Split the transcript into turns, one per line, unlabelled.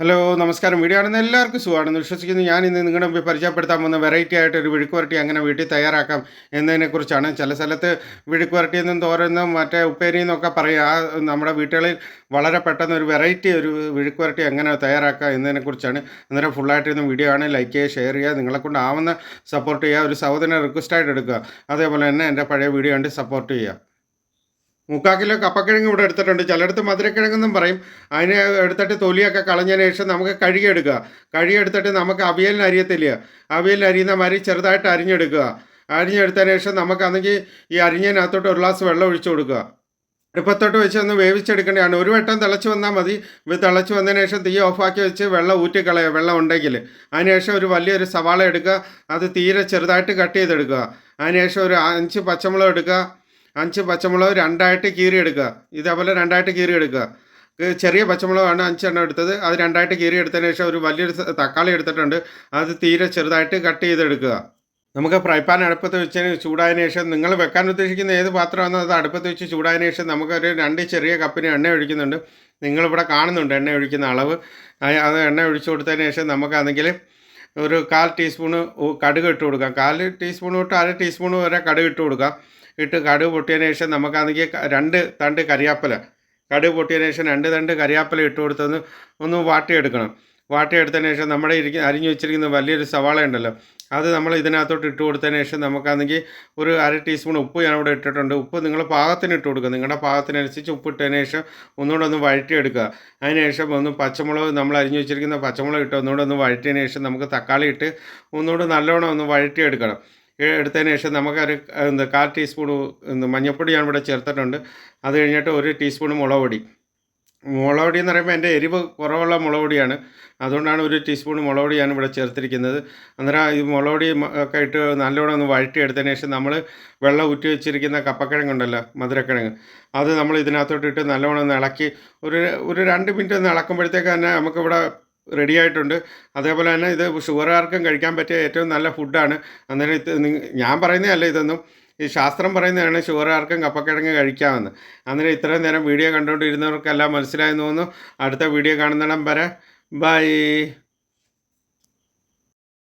Hello നമസ്കാരം. Video ആണെന്ന് എല്ലാവർക്കും സുഖമാണെന്ന് വിശ്വസിക്കുന്നു. ഞാൻ ഇന്ന് നിങ്ങളുടെ മുമ്പിൽ പരിചയപ്പെടുത്താൻ പോകുന്ന വെറൈറ്റി ആയിട്ട് ഒരു വിഴുക്കുവരട്ടി അങ്ങനെ വീട്ടിൽ തയ്യാറാക്കാം എന്നതിനെക്കുറിച്ചാണ്. ചില സ്ഥലത്ത് വിഴുക്കുവരട്ടി എന്നും തോരെന്നും മറ്റേ ഉപ്പേരി എന്നൊക്കെ പറയും. ആ നമ്മുടെ വീട്ടുകളിൽ വളരെ പെട്ടെന്ന് ഒരു വെറൈറ്റി ഒരു വിഴുക്കുവരട്ടി എങ്ങനെ തയ്യാറാക്കാം എന്നതിനെക്കുറിച്ചാണ്. അന്നേരം ഫുള്ളായിട്ട് ഇന്ന് വീഡിയോ ആണ്. ലൈക്ക് ചെയ്യുക ഷെയർ ചെയ്യുക നിങ്ങളെ ആവുന്ന സപ്പോർട്ട് ചെയ്യുക ഒരു സഹോദരനെ റിക്വസ്റ്റായിട്ട് എടുക്കുക. അതേപോലെ തന്നെ എന്റെ പഴയ വീഡിയോ കണ്ട് സപ്പോർട്ട് ചെയ്യുക. മുക്കാൽ കപ്പക്കിഴങ്ങ് ഇവിടെ എടുത്തിട്ടുണ്ട്. ചിലയിടത്ത് മധുരക്കിഴങ്ങെന്നും പറയും. അതിനെ എടുത്തിട്ട് തൊലിയൊക്കെ കളഞ്ഞതിന് ശേഷം നമുക്ക് കഴുകിയെടുക്കുക. കഴുകിയെടുത്തിട്ട് നമുക്ക് അവിയലിന് അരിയത്തില്ല. അവിയലിന് അരിയുന്ന മാതിരി ചെറുതായിട്ട് അരിഞ്ഞെടുക്കുക. അരിഞ്ഞെടുത്തതിന് ശേഷം നമുക്കാണെങ്കിൽ ഈ അരിഞ്ഞതിനകത്തോട്ട് ഒരു ഗ്ലാസ് വെള്ളം ഒഴിച്ചു കൊടുക്കുക. അടുപ്പത്തോട്ട് വെച്ച് ഒന്ന് വേവിച്ചെടുക്കേണ്ടതാണ്. ഒരു വട്ടം തിളച്ച് വന്നാൽ മതി. തിളച്ച് വന്നതിന് ശേഷം തീ ഓഫാക്കി വെച്ച് വെള്ളം ഊറ്റിക്കളയുക വെള്ളം ഉണ്ടെങ്കിൽ. അതിനുശേഷം ഒരു വലിയൊരു സവാള എടുക്കുക. അത് തീരെ ചെറുതായിട്ട് കട്ട് ചെയ്തെടുക്കുക. അതിനുശേഷം ഒരു അഞ്ച് പച്ചമുളക് എടുക്കുക. അഞ്ച് പച്ചമുളക് രണ്ടായിട്ട് കീറി എടുക്കുക. ഇതേപോലെ രണ്ടായിട്ട് കീറി എടുക്കുക. ചെറിയ പച്ചമുളകാണ് അഞ്ചെണ്ണം എടുത്തത്. അത് രണ്ടായിട്ട് കീറി എടുത്തതിന് ശേഷം ഒരു വലിയൊരു തക്കാളി എടുത്തിട്ടുണ്ട്. അത് തീരെ ചെറുതായിട്ട് കട്ട് ചെയ്തെടുക്കുക. നമുക്ക് ഫ്രൈ പാൻ അടുപ്പത്ത് വെച്ചതിന് ചൂടായതിനു ശേഷം നിങ്ങൾ വെക്കാൻ ഉദ്ദേശിക്കുന്ന ഏത് പാത്രമാണോ അത് അടുപ്പത്ത് വെച്ച് ചൂടായതിനു ശേഷം നമുക്കൊരു രണ്ട് ചെറിയ കപ്പിന് എണ്ണ ഒഴിക്കുന്നുണ്ട്. നിങ്ങളിവിടെ കാണുന്നുണ്ട് എണ്ണ ഒഴിക്കുന്ന അളവ്. അത് എണ്ണ ഒഴിച്ചു കൊടുത്തതിന് ശേഷം നമുക്കാണെങ്കിൽ ഒരു കാൽ ടീസ്പൂണ് കടുക് ഇട്ട് കൊടുക്കാം. കാൽ ടീസ്പൂൺ തൊട്ട് അര ടീസ്പൂൺ വരെ കടുക് ഇട്ട് കൊടുക്കാം. ഇട്ട് കടുക് പൊട്ടിയതിന് ശേഷം നമുക്കാണെങ്കിൽ രണ്ട് തണ്ട് കരിയാപ്പല. കടുക് പൊട്ടിയതിന് ശേഷം രണ്ട് തണ്ട് കരിയാപ്പല ഇട്ട് കൊടുത്തൊന്ന് ഒന്ന് വാട്ടിയെടുക്കണം. വാട്ടിയെടുത്തതിന് ശേഷം നമ്മുടെ ഇരിക്കുന്ന അരിഞ്ഞു വെച്ചിരിക്കുന്ന വലിയൊരു സവാള ഉണ്ടല്ലോ അത് നമ്മൾ ഇതിനകത്തോട്ട് ഇട്ട് കൊടുത്തതിന് ശേഷം നമുക്കാണെങ്കിൽ ഒരു അര ടീസ്പൂൺ ഉപ്പ് ഞാൻ ഇവിടെ ഇട്ടിട്ടുണ്ട്. ഉപ്പ് നിങ്ങൾ പാകത്തിന് ഇട്ട് കൊടുക്കുക. നിങ്ങളുടെ പാകത്തിനനുസരിച്ച് ഉപ്പ് ഇട്ടതിന് ശേഷം ഒന്നുകൂടെ ഒന്ന് വഴറ്റിയെടുക്കുക. അതിന് ശേഷം ഒന്ന് പച്ചമുളക് നമ്മൾ അരിഞ്ഞു വെച്ചിരിക്കുന്ന പച്ചമുളക് ഇട്ട് ഒന്നുകൂടെ ഒന്ന് വഴറ്റിയതിന് ശേഷം നമുക്ക് തക്കാളി ഇട്ട് ഒന്നുകൂടെ നല്ലോണം ഒന്ന് വഴറ്റിയെടുക്കണം. എടുത്തതിന് ശേഷം നമുക്കൊരു എന്താ കാൽ ടീസ്പൂൺ മഞ്ഞൾപ്പൊടി ഞാൻ ഇവിടെ ചേർത്തിട്ടുണ്ട്. അത് കഴിഞ്ഞിട്ട് ഒരു ടീസ്പൂൺ മുളക് പൊടി മുളക് എന്ന് പറയുമ്പോൾ എന്റെ എരിവ് കുറവുള്ള മുളക് പൊടിയാണ് അതുകൊണ്ടാണ് ഒരു ടീസ്പൂൺ മുളക് ഞാൻ ഇവിടെ ചേർത്തിരിക്കുന്നത്. അന്നേരം ഈ മുളക് പൊടി മ- ഒക്കെ ഇട്ട് നല്ലോണം ഒന്ന് വഴറ്റിയെടുത്തതിന് ശേഷം നമ്മൾ വെള്ളം ഊറ്റി വെച്ചിരിക്കുന്ന കപ്പക്കിഴങ്ങുണ്ടല്ലോ മധുരക്കിഴങ്ങ്. അത് നമ്മൾ ഇതിനകത്തോട്ട് ഇട്ട് നല്ലോണം ഒന്ന് ഇളക്കി ഒരു ഒരു രണ്ട് മിനിറ്റ് ഒന്ന് ഇളക്കുമ്പോഴത്തേക്ക് തന്നെ നമുക്കിവിടെ റെഡി ആയിട്ടുണ്ട്. അതേപോലെ തന്നെ ഇത് ഷുഗറുകാർക്കും കഴിക്കാൻ പറ്റിയ ഏറ്റവും നല്ല ഫുഡാണ് അന്നേരം ഇത് ഞാൻ പറയുന്നതല്ല ഇതൊന്നും. ഈ ശാസ്ത്രം പറയുന്നതാണ് ഷുഗറുകാർക്കും കപ്പക്കിഴങ്ങ് കഴിക്കാമെന്ന്. അന്നേരം ഇത്രയും നേരം വീഡിയോ കണ്ടുകൊണ്ടിരുന്നവർക്കെല്ലാം മനസ്സിലായെന്ന് തോന്നുന്നു. അടുത്ത വീഡിയോ കാണുന്നിടം വരെ ബൈ.